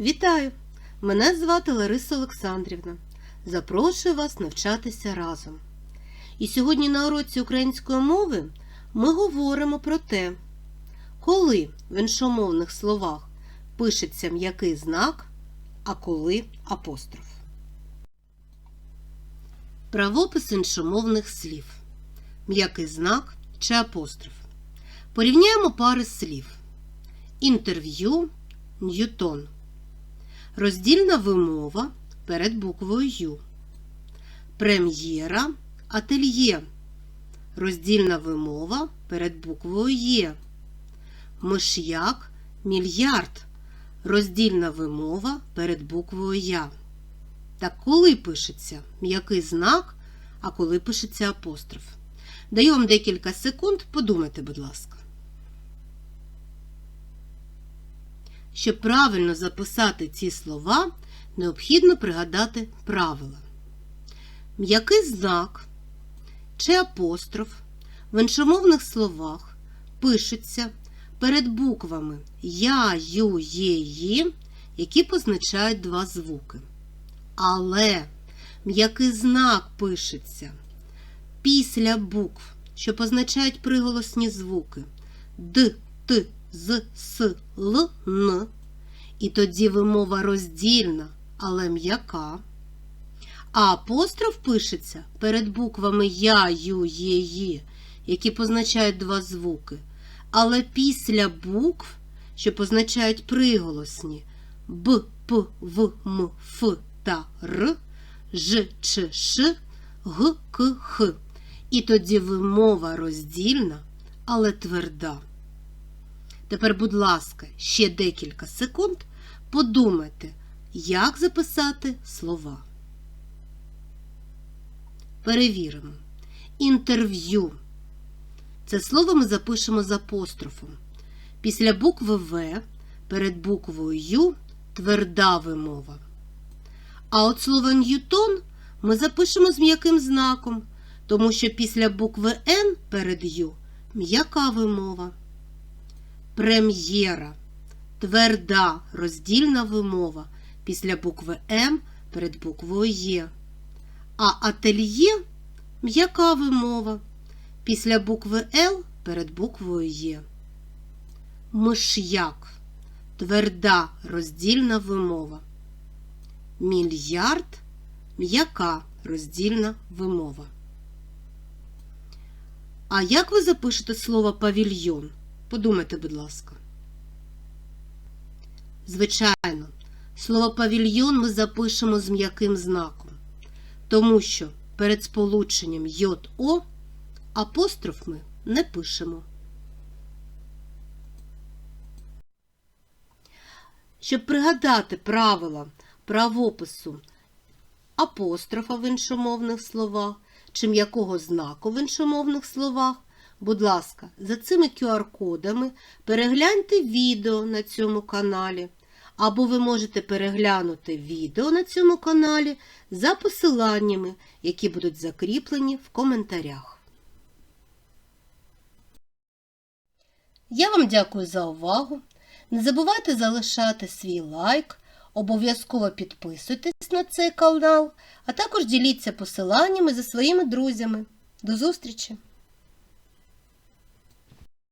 Вітаю! Мене звати Лариса Олександрівна. Запрошую вас навчатися разом. І сьогодні на уроці української мови ми говоримо про те, коли в іншомовних словах пишеться м'який знак, а коли апостроф. Правопис іншомовних слів. М'який знак чи апостроф. Порівняємо пари слів. Інтерв'ю Ньютон. Роздільна вимова перед буквою Ю. Прем'єра ательє. Роздільна вимова перед буквою Є. Миш'як мільярд. Роздільна вимова перед буквою Я. Так коли пишеться м'який знак, а коли пишеться апостроф? Даю вам декілька секунд, подумайте, будь ласка. Щоб правильно записати ці слова, необхідно пригадати правила. М'який знак чи апостроф в іншомовних словах пишеться перед буквами Я, Ю, Є, Ї, які позначають два звуки. Але м'який знак пишеться після букв, що позначають приголосні звуки Д, Т, З, С, Л, Н. І тоді вимова роздільна, але м'яка. А апостроф пишеться перед буквами Я, Ю, Є, Ї, які позначають два звуки. Але після букв, що позначають приголосні Б, П, В, М, Ф та Р, Ж, Ч, Ш, Г, К, Х. І тоді вимова роздільна, але тверда. Тепер, будь ласка, ще декілька секунд подумайте, як записати слова. Перевіримо. Інтерв'ю. Це слово ми запишемо з апострофом. Після букви В перед буквою Ю тверда вимова. А от слово Ньютон ми запишемо з м'яким знаком, тому що після букви Н перед Ю м'яка вимова. Прем'єра. Тверда роздільна вимова після букви М перед буквою Є. А ательє м'яка вимова після букви Л перед буквою Є. Миш'як. Тверда роздільна вимова. Мільярд м'яка роздільна вимова. А як ви запишете слово павільйон? Подумайте, будь ласка. Звичайно, слово павільйон ми запишемо з м'яким знаком, тому що перед сполученням ЙО апостроф ми не пишемо. Щоб пригадати правила правопису апострофа в іншомовних словах чи м'якого знаку в іншомовних словах, будь ласка, за цими QR-кодами перегляньте відео на цьому каналі, або ви можете переглянути відео на цьому каналі за посиланнями, які будуть закріплені в коментарях. Я вам дякую за увагу. Не забувайте залишати свій лайк, обов'язково підписуйтесь на цей канал, а також діліться посиланнями за своїми друзями. До зустрічі!